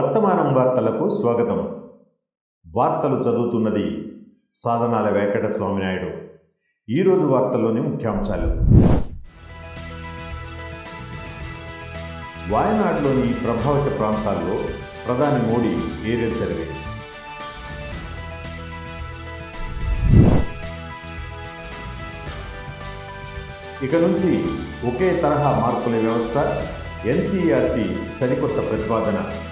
వర్తమానం వార్తలకు స్వాగతం. వార్తలు చదువుతున్నది సాధనాల వెంకట స్వామినాయుడు ఈరోజు వార్తల్లోని ముఖ్యాంశాలు. వాయనాడులోని ప్రభావిత ప్రాంతాల్లో ప్రధాని మోడీ ఏరియల్ సర్వే. ఇక నుంచి ఒకే తరహా మార్పుల వ్యవస్థ ఎన్సీఆర్టీ సరికొత్త ప్రతిపాదన.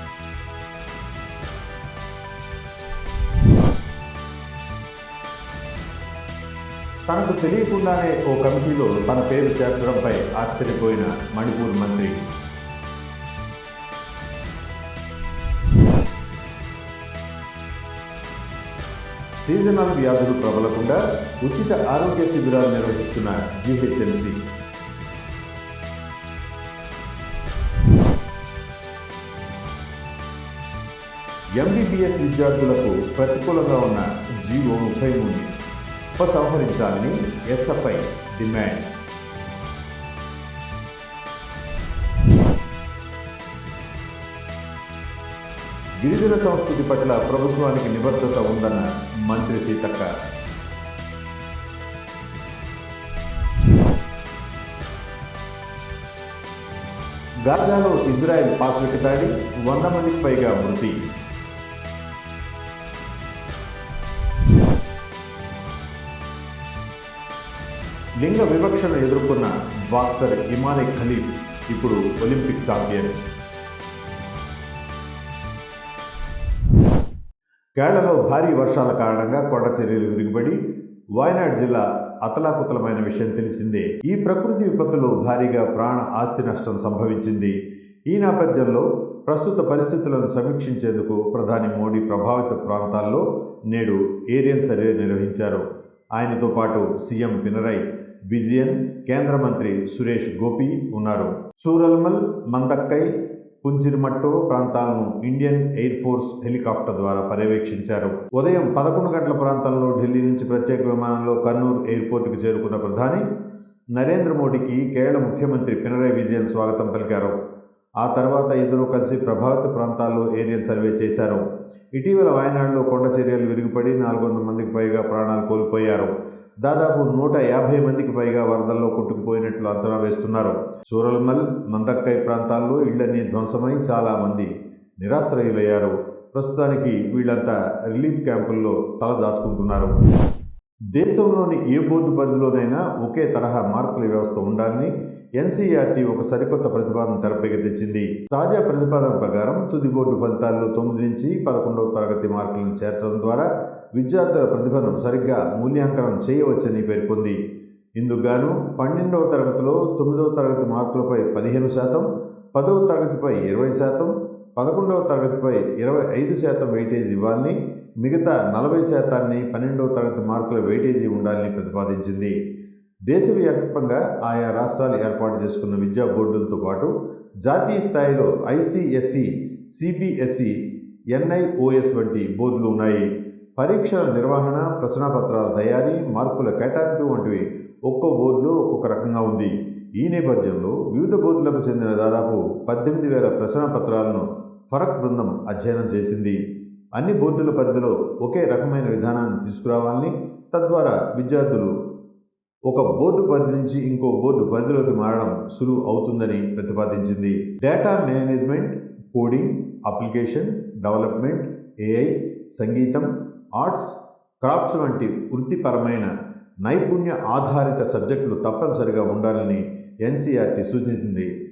తనకు తెలియకుండానే ఓ కమిటీలో తన పేరు చేర్చడంపై ఆశ్చర్యపోయిన మణిపూర్ మంత్రి. సీజనల్ వ్యాధులు ప్రబలకుండా ఉచిత ఆరోగ్య శిబిరాలు నిర్వహిస్తున్న జీహెచ్ఎంసీ. ఎంబీబీఎస్ విద్యార్థులకు ప్రతికూలంగా ఉన్న జీవో ముప్పై మూడు. ఉపసంహరించాలని ఎస్ఎఫ్ఐ డిమాండ్. గిరిజన సంస్కృతి పట్ల ప్రభుత్వానికి నిబద్ధత ఉందన్న మంత్రి సీతక్క. గాజాలో ఇజ్రాయెల్ పాస్విక దాడి వంద మందికి పైగా మృతి. లింగ వివక్షను ఎదుర్కొన్న బాక్సర్ ఇమానే ఖలీఫ్ ఇప్పుడు ఒలింపిక్ ఛాంపియన్ కేరళలో భారీ వర్షాల కారణంగా కొండ చర్యలు విరిగిపడి వాయనాడ్ జిల్లా అతలాకుతలమైన విషయం తెలిసిందే. ఈ ప్రకృతి విపత్తులో భారీగా ప్రాణ ఆస్తి నష్టం సంభవించింది. ఈ నేపథ్యంలో ప్రస్తుత పరిస్థితులను సమీక్షించేందుకు ప్రధాని మోడీ ప్రభావిత ప్రాంతాల్లో నేడు ఏరియన్ సర్వే నిర్వహించారు. ఆయనతో పాటు సీఎం పినరై విజయన్ కేంద్ర మంత్రి సురేష్ గోపి ఉన్నారు. సూరల్మల్ మందక్కై పుంచిరిమట్టో ప్రాంతాలను ఇండియన్ ఎయిర్ ఫోర్స్ హెలికాప్టర్ ద్వారా పర్యవేక్షించారు. ఉదయం పదకొండు గంటల ప్రాంతంలో ఢిల్లీ నుంచి ప్రత్యేక విమానంలో కర్నూలు ఎయిర్పోర్టుకు చేరుకున్న ప్రధాని నరేంద్ర మోడీకి కేరళ ముఖ్యమంత్రి పినరై విజయన్ స్వాగతం పలికారు. ఆ తర్వాత ఇద్దరూ కలిసి ప్రభావిత ప్రాంతాల్లో ఏరియల్ సర్వే చేశారు. ఇటీవల వాయనాడులో కొండ చర్యలు విరిగిపడి నాలుగు వందల మందికి పైగా ప్రాణాలు కోల్పోయారు. దాదాపు నూట యాభై మందికి పైగా వరదల్లో కొట్టుకుపోయినట్లు అంచనా వేస్తున్నారు. సూరల్మల్ మందక్కై ప్రాంతాల్లో ఇళ్ళన్నీ ధ్వంసమై చాలామంది నిరాశ్రయులయ్యారు. ప్రస్తుతానికి వీళ్ళంతా రిలీఫ్ క్యాంపుల్లో తల దాచుకుంటున్నారు. దేశంలోని ఏ బోర్డు పరిధిలోనైనా ఒకే తరహా మార్కుల వ్యవస్థ ఉండాలని ఎన్సీఆర్టీ ఒక సరికొత్త ప్రతిపాదన తెరపైకి తెచ్చింది. తాజా ప్రతిపాదన ప్రకారం తుది బోర్డు ఫలితాల్లో తొమ్మిది నుంచి పదకొండవ తరగతి మార్కులను చేర్చడం ద్వారా విద్యార్థుల ప్రతిభను సరిగ్గా మూల్యాంకనం చేయవచ్చని పేర్కొంది. ఇందుకుగాను పన్నెండవ తరగతిలో తొమ్మిదవ తరగతి మార్కులపై పదిహేను శాతం పదవ తరగతిపై ఇరవై శాతం పదకొండవ తరగతిపై ఇరవై ఐదు శాతం వెయిటేజ్ ఇవ్వాలని మిగతా నలభై శాతాన్ని పన్నెండవ తరగతి మార్కుల వెయిటేజీ ఉండాలని ప్రతిపాదించింది. దేశవ్యాప్తంగా ఆయా రాష్ట్రాలు ఏర్పాటు చేసుకున్న విద్యా బోర్డులతో పాటు జాతీయ స్థాయిలో ఐసిఎస్సి సిబిఎస్ఈ ఎన్ఐఓఎస్ వంటి బోర్డులు ఉన్నాయి. పరీక్షల నిర్వహణ ప్రశ్నపత్రాల తయారీ మార్కుల కేటాయింపు వంటివి ఒక్కో బోర్డులో ఒక్కొక్క రకంగా ఉంది. ఈ నేపథ్యంలో వివిధ బోర్డులకు చెందిన దాదాపు పద్దెనిమిది వేల ప్రశ్నపత్రాలను ఫరక్ బృందం అధ్యయనం చేసింది. అన్ని బోర్డుల పరిధిలో ఒకే రకమైన విధానాన్ని తీసుకురావాలని తద్వారా విద్యార్థులు ఒక బోర్డు పరిధి నుంచి ఇంకో బోర్డు పరిధిలోకి మారడం సులువు అవుతుందని ప్రతిపాదించింది. Data management coding application development AI సంగీతం ఆర్ట్స్ క్రాఫ్ట్స్ వంటి వృత్తిపరమైన నైపుణ్య ఆధారిత సబ్జెక్టులు తప్పనిసరిగా ఉండాలని ఎన్సీఆర్టీ సూచించింది.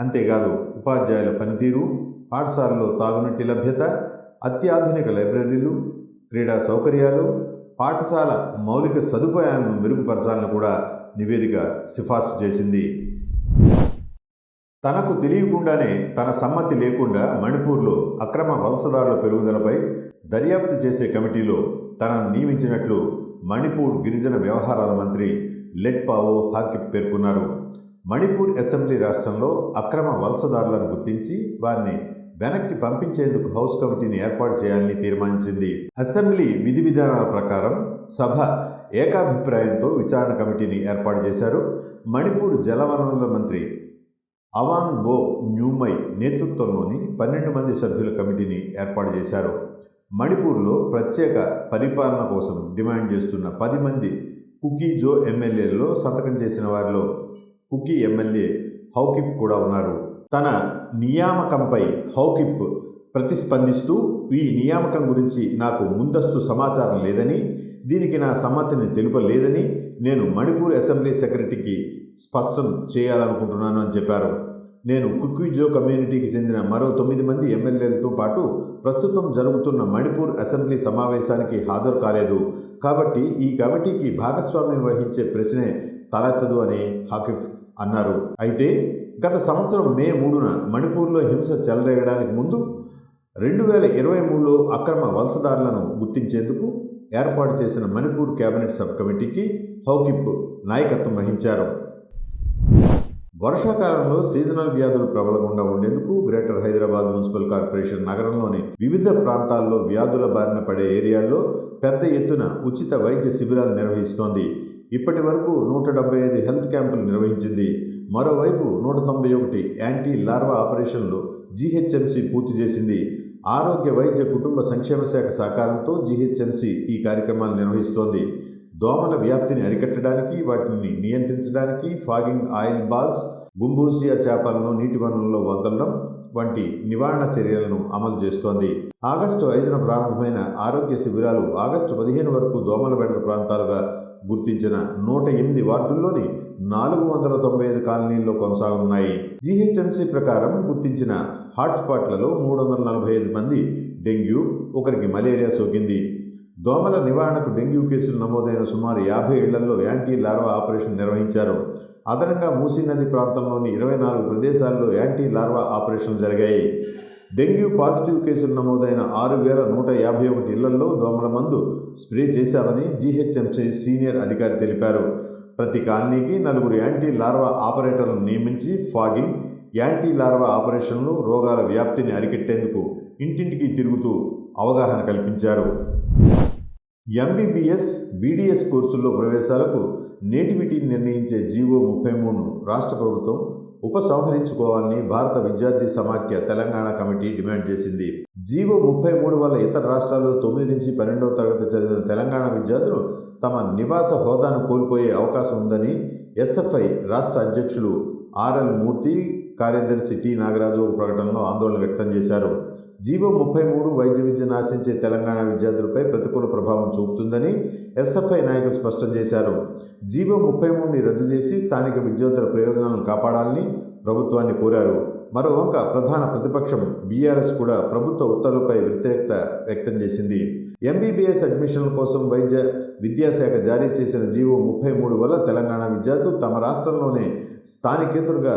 అంతేకాదు ఉపాధ్యాయుల పనితీరు పాఠశాలలో తాగునీటి లభ్యత అత్యాధునిక లైబ్రరీలు క్రీడా సౌకర్యాలు పాఠశాల మౌలిక సదుపాయాలను మెరుగుపరచాలని కూడా నివేదిక సిఫార్సు చేసింది. తనకు తెలియకుండానే తన సమ్మతి లేకుండా మణిపూర్లో అక్రమ వలసదారుల పెరుగుదలపై దర్యాప్తు చేసే కమిటీలో తనను నియమించినట్లు మణిపూర్ గిరిజన వ్యవహారాల మంత్రి లెట్పావో హాకిప్ పేర్కొన్నారు. మణిపూర్ అసెంబ్లీ రాష్ట్రంలో అక్రమ వలసదారులను గుర్తించి వారిని వెనక్కి పంపించేందుకు హౌస్ కమిటీని ఏర్పాటు చేయాలని తీర్మానించింది. అసెంబ్లీ విధి విధానాల ప్రకారం సభ ఏకాభిప్రాయంతో విచారణ కమిటీని ఏర్పాటు చేశారు. మణిపూర్ జలవనరుల మంత్రి అవాంగ్ బో న్యూమై నేతృత్వంలోని పన్నెండు మంది సభ్యుల కమిటీని ఏర్పాటు చేశారు. మణిపూర్లో ప్రత్యేక పరిపాలన కోసం డిమాండ్ చేస్తున్న పది మంది కుకీ జో ఎమ్మెల్యేలలో సంతకం చేసిన వారిలో కుకీ ఎమ్మెల్యే హౌకిప్ కూడా ఉన్నారు. తన నియామకంపై హౌకిప్ ప్రతిస్పందిస్తూ ఈ నియామకం గురించి నాకు ముందస్తు సమాచారం లేదని దీనికి నా సమ్మతిని తెలుపలేదని నేను మణిపూర్ అసెంబ్లీ సెక్రటరీకి స్పష్టం చేయాలనుకుంటున్నాను అని చెప్పారు. నేను కుక్విజో కమ్యూనిటీకి చెందిన మరో తొమ్మిది మంది ఎమ్మెల్యేలతో పాటు ప్రస్తుతం జరుగుతున్న మణిపూర్ అసెంబ్లీ సమావేశానికి హాజరు కాలేదు. కాబట్టి ఈ కమిటీకి భాగస్వామ్యం వహించే ప్రశ్నే తలెత్తదు అని హాకిఫ్ అన్నారు. అయితే గత సంవత్సరం మే మూడున మణిపూర్లో హింస చెలరేగడానికి ముందు రెండు వేల ఇరవై మూడులో అక్రమ వలసదారులను గుర్తించేందుకు ఏర్పాటు చేసిన మణిపూర్ కేబినెట్ సబ్ కమిటీకి హౌకిప్ నాయకత్వం వహించారు. వర్షాకాలంలో సీజనల్ వ్యాధులు ప్రబలకుండా ఉండేందుకు గ్రేటర్ హైదరాబాద్ మున్సిపల్ కార్పొరేషన్ నగరంలోని వివిధ ప్రాంతాల్లో వ్యాధుల బారిన పడే ఏరియాల్లో పెద్ద ఎత్తున ఉచిత వైద్య శిబిరాలు నిర్వహిస్తోంది. ఇప్పటి వరకు నూట డెబ్బై ఐదు హెల్త్ క్యాంపులు నిర్వహించింది. మరోవైపు నూట తొంభై ఒకటి యాంటీ లార్వా ఆపరేషన్లు జీహెచ్ఎంసీ పూర్తి చేసింది. ఆరోగ్య వైద్య కుటుంబ సంక్షేమ శాఖ సహకారంతో జీహెచ్ఎంసీ ఈ కార్యక్రమాలు నిర్వహిస్తోంది. దోమల వ్యాప్తిని అరికట్టడానికి వాటిని నియంత్రించడానికి ఫాగింగ్ ఆయిల్ బాల్స్ గుంబూసియా చేపలను నీటి వనరుల్లో వదలడం వంటి నివారణ చర్యలను అమలు చేస్తోంది. ఆగస్టు ఐదున ప్రారంభమైన ఆరోగ్య శిబిరాలు ఆగస్టు పదిహేను వరకు దోమల బెడద ప్రాంతాలుగా గుర్తించిన నూట ఎనిమిది వార్డుల్లోని నాలుగు వందల తొంభై ఐదు కాలనీల్లో కొనసాగున్నాయి జీహెచ్ఎంసీ ప్రకారం గుర్తించిన హాట్స్పాట్లలో మూడు వందల నలభై ఐదు మంది డెంగ్యూ ఒకరికి మలేరియా సోకింది. దోమల నివారణకు డెంగ్యూ కేసులు నమోదైన సుమారు యాభై ఏళ్ళలో యాంటీ లార్వా ఆపరేషన్ నిర్వహించారు. అదనంగా మూసీ నది ప్రాంతంలోని ఇరవై నాలుగు ప్రదేశాల్లో యాంటీ లార్వా ఆపరేషన్లు జరిగాయి. డెంగ్యూ పాజిటివ్ కేసులు నమోదైన ఆరు వేల నూట యాభై ఒకటి ఇళ్ళలో దోమల మందు స్ప్రే చేశామని జీహెచ్ఎంసీ సీనియర్ అధికారి తెలిపారు. ప్రతి కాలనీకి నలుగురు యాంటీ లార్వా ఆపరేటర్లను నియమించి ఫాగింగ్ యాంటీ లార్వా ఆపరేషన్లు రోగాల వ్యాప్తిని అరికట్టేందుకు ఇంటింటికి తిరుగుతూ అవగాహన కల్పించారు. ఎంబీబీఎస్ బీడీఎస్ కోర్సుల్లో ప్రవేశాలకు నేటివిటీని నిర్ణయించే జీవో ముప్పై మూడును రాష్ట్ర ప్రభుత్వం ఉపసంహరించుకోవాలని భారత విద్యార్థి సమాఖ్య తెలంగాణ కమిటీ డిమాండ్ చేసింది. జీవో ముప్పై మూడు వల్ల ఇతర రాష్ట్రాల్లో తొమ్మిది నుంచి పన్నెండవ తరగతి చదివిన తెలంగాణ విద్యార్థులు తమ నివాస హోదాను కోల్పోయే అవకాశం ఉందని ఎస్ఎఫ్ఐ రాష్ట్ర అధ్యక్షులు ఆర్ఎల్ మూర్తి కార్యదర్శి టి నాగరాజు ఒక ప్రకటనలో ఆందోళన వ్యక్తం చేశారు. జీవో ముప్పై మూడు వైద్య విద్యను ఆశించే తెలంగాణ విద్యార్థులపై ప్రతికూల ప్రభావం చూపుతుందని ఎస్ఎఫ్ఐ నాయకులు స్పష్టం చేశారు. జీవో ముప్పై మూడుని రద్దు చేసి స్థానిక విద్యార్థుల ప్రయోజనాలను కాపాడాలని ప్రభుత్వాన్ని కోరారు. మరోవంక ప్రధాన ప్రతిపక్షం బీఆర్ఎస్ కూడా ప్రభుత్వ ఉత్తర్వులపై వ్యతిరేకత వ్యక్తం చేసింది. ఎంబీబీఎస్ అడ్మిషన్ల కోసం వైద్య విద్యాశాఖ జారీ చేసిన జీవో ముప్పై మూడు వల్ల తెలంగాణ విద్యార్థులు తమ రాష్ట్రంలోనే స్థానికేతరుగా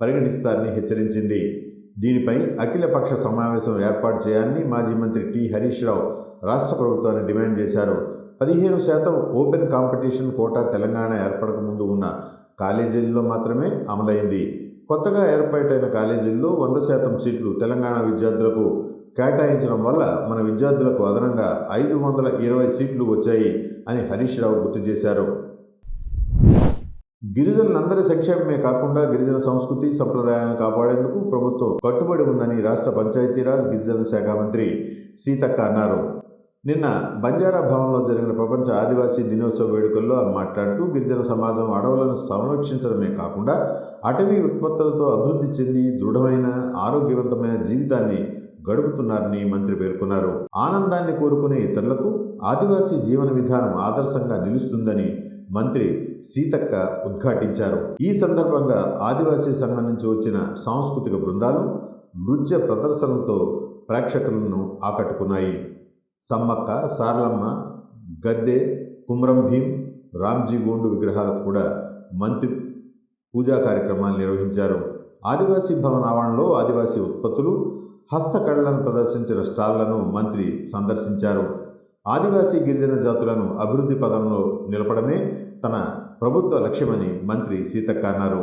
పరిగణిస్తారని హెచ్చరించింది. దీనిపై అఖిలపక్ష సమావేశం ఏర్పాటు చేయాలని మాజీ మంత్రి టి. హరీష్ రావు రాష్ట్ర ప్రభుత్వాన్ని డిమాండ్ చేశారు. పదిహేను శాతం ఓపెన్ కాంపిటీషన్ కోటా తెలంగాణ ఏర్పడక ముందు ఉన్న కాలేజీల్లో మాత్రమే అమలైంది. కొత్తగా ఏర్పాటైన కాలేజీల్లో వంద శాతం సీట్లు తెలంగాణ విద్యార్థులకు కేటాయించడం వల్ల మన విద్యార్థులకు అదనంగా ఐదు వందల ఇరవై సీట్లు వచ్చాయి అని హరీష్ రావు గుర్తు చేశారు. గిరిజనులందరి సంక్షేమమే కాకుండా గిరిజన సంస్కృతి సంప్రదాయాలను కాపాడేందుకు ప్రభుత్వం కట్టుబడి ఉందని రాష్ట్ర పంచాయతీరాజ్ గిరిజన శాఖ మంత్రి సీతక్క అన్నారు. నిన్న బంజారా భవన్లో జరిగిన ప్రపంచ ఆదివాసీ దినోత్సవ వేడుకల్లో ఆమె మాట్లాడుతూ గిరిజన సమాజం అడవులను సంరక్షించడమే కాకుండా అటవీ ఉత్పత్తులతో అభివృద్ధి చెంది దృఢమైన ఆరోగ్యవంతమైన జీవితాన్ని గడుపుతున్నారని మంత్రి పేర్కొన్నారు. ఆనందాన్ని కోరుకునే ఇతరులకు ఆదివాసీ జీవన విధానం ఆదర్శంగా నిలుస్తుందని మంత్రి సీతక్క ఉద్ఘాటించారు. ఈ సందర్భంగా ఆదివాసీ సంఘం నుంచి వచ్చిన సాంస్కృతిక బృందాలు నృత్య ప్రదర్శనలతో ప్రేక్షకులను ఆకట్టుకున్నాయి. సమ్మక్క సారలమ్మ గద్దె కుమ్రం భీం రామ్జీ గోండు విగ్రహాలకు కూడా మంత్రి పూజా కార్యక్రమాలు నిర్వహించారు. ఆదివాసీ భవన్ ఆవరణలో ఆదివాసీ ఉత్పత్తులు హస్తకళలను ప్రదర్శించిన స్టాళ్ళను మంత్రి సందర్శించారు. ఆదివాసీ గిరిజన జాతులను అభివృద్ధి పదంలో నిలపడమే తన ప్రభుత్వ లక్ష్యమని మంత్రి సీతక్క అన్నారు.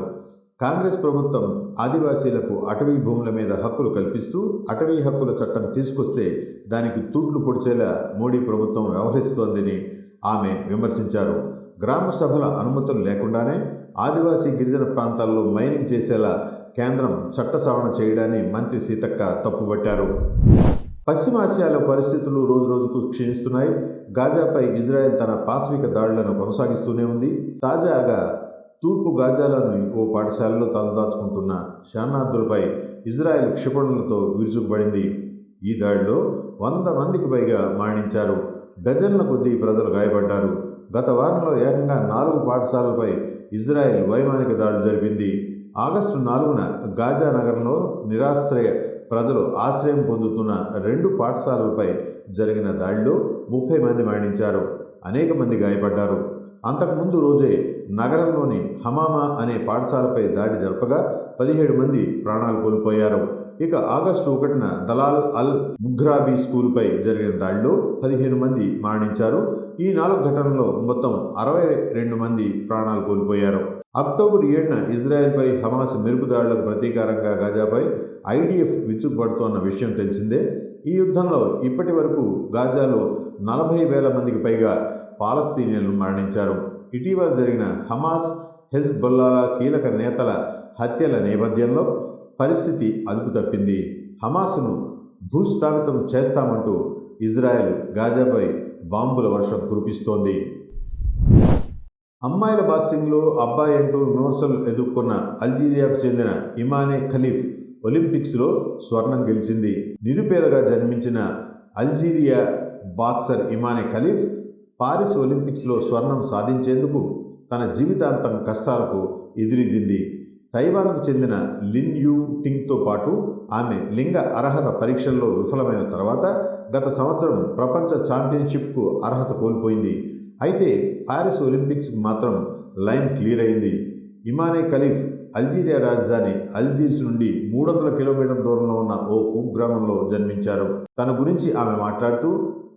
కాంగ్రెస్ ప్రభుత్వం ఆదివాసీలకు అటవీ భూముల మీద హక్కులు కల్పిస్తూ అటవీ హక్కుల చట్టం తీసుకొస్తే దానికి తూట్లు పొడిచేలా మోడీ ప్రభుత్వం వ్యవహరిస్తోందని ఆమె విమర్శించారు. గ్రామ సభల అనుమతులు లేకుండానే ఆదివాసీ గిరిజన ప్రాంతాల్లో మైనింగ్ చేసేలా కేంద్రం చట్ట సవరణ చేయడాన్ని మంత్రి సీతక్క తప్పుపట్టారు పశ్చిమాసియాలో పరిస్థితులు రోజురోజుకు క్షీణిస్తున్నాయి. గాజాపై ఇజ్రాయెల్ తన పాశవిక దాడులను కొనసాగిస్తూనే ఉంది. తాజాగా తూర్పు గాజాలను ఓ పాఠశాలలో తలదాచుకుంటున్న శరణార్థులపై ఇజ్రాయెల్ క్షిపణులతో విరుచుకుపడింది. ఈ దాడిలో వంద మందికి పైగా మరణించారు. డజన్ల కొద్దీ ప్రజలు గాయపడ్డారు. గత వారంలో ఏకంగా నాలుగు పాఠశాలలపై ఇజ్రాయెల్ వైమానిక దాడులు జరిపింది. ఆగస్టు నాలుగున గాజా నగరంలో నిరాశ్రయ ప్రజలు ఆశ్రయం పొందుతున్న రెండు పాఠశాలలపై జరిగిన దాడిలో ముప్పై మంది మరణించారు. అనేక మంది గాయపడ్డారు. అంతకుముందు రోజే నగరంలోని హమామా అనే పాఠశాలపై దాడి జరపగా పదిహేడు మంది ప్రాణాలు కోల్పోయారు. ఇక ఆగస్టు ఒకటిన దలాల్ అల్ ముగ్రాబీ స్కూల్పై జరిగిన దాడిలో పదిహేను మంది మరణించారు. ఈ నాలుగు ఘటనల్లో మొత్తం అరవై రెండు మంది ప్రాణాలు కోల్పోయారు. అక్టోబర్ ఏడున ఇజ్రాయెల్పై హమాస్ మెరుపుదాడులకు ప్రతీకారంగా గాజాపై ఐడిఎఫ్ విచ్చుకుపడుతోన్న విషయం తెలిసిందే. ఈ యుద్ధంలో ఇప్పటి వరకు గాజాలో నలభై వేల మందికి పైగా పాలస్తీనియన్లు మరణించారు. ఇటీవల జరిగిన హమాస్ హెజ్బొల్లాల కీలక నేతల హత్యల నేపథ్యంలో పరిస్థితి అదుపు తప్పింది. హమాస్ను భూస్థాపితం చేస్తామంటూ ఇజ్రాయెల్ గాజాపై బాంబుల వర్షం కురిపిస్తోంది. అమ్మాయిల బాక్సింగ్లో అబ్బాయి అంటూ విమర్శలు ఎదుర్కొన్న అల్జీరియాకు చెందిన ఇమానే ఖలీఫ్ ఒలింపిక్స్లో స్వర్ణం గెలిచింది. నిరుపేదగా జన్మించిన Algeria boxer Imane Khelif Paris ఒలింపిక్స్లో స్వర్ణం సాధించేందుకు తన జీవితాంతం కష్టాలకు ఎదురిదింది తైవాన్కు చెందిన లిన్ యూ టింగ్తో పాటు ఆమె లింగ అర్హత పరీక్షల్లో విఫలమైన తర్వాత గత సంవత్సరం ప్రపంచ ఛాంపియన్షిప్కు అర్హత కోల్పోయింది. అయితే ప్యారిస్ ఒలింపిక్స్ మాత్రం లైన్ క్లియర్ అయింది. ఇమానే ఖలీఫ్ అల్జీరియా రాజధాని అల్జీర్స్ నుండి మూడు వందల కిలోమీటర్ల దూరంలో ఉన్న ఓ కుగ్రామంలో జన్మించారు. తన గురించి ఆమె మాట్లాడుతూ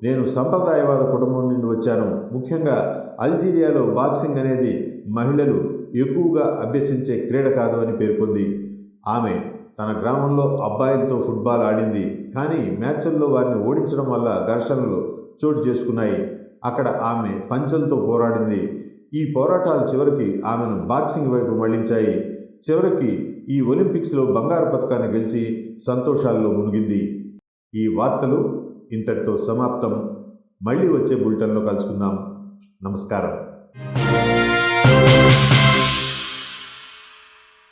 నేను సంప్రదాయవాద కుటుంబం నుండి వచ్చాను. ముఖ్యంగా అల్జీరియాలో బాక్సింగ్ అనేది మహిళలు ఎక్కువగా అభ్యసించే క్రీడ కాదు అని పేర్కొంది. ఆమె తన గ్రామంలో అబ్బాయిలతో ఫుట్బాల్ ఆడింది. కానీ మ్యాచ్ల్లో వారిని ఓడించడం వల్ల ఘర్షణలు చోటు చేసుకున్నాయి. అక్కడ ఆమె పంచెలతో పోరాడింది. ఈ పోరాటాలు చివరికి ఆమెను బాక్సింగ్ వైపు మళ్ళించాయి. చివరికి ఈ ఒలింపిక్స్లో బంగారు పథకాన్ని గెలిచి సంతోషాల్లో మునిగింది. ఈ వార్తలు ఇంతటితో సమాప్తం. మళ్ళీ వచ్చే బులెటిన్లో కలుసుకుందాం. నమస్కారం.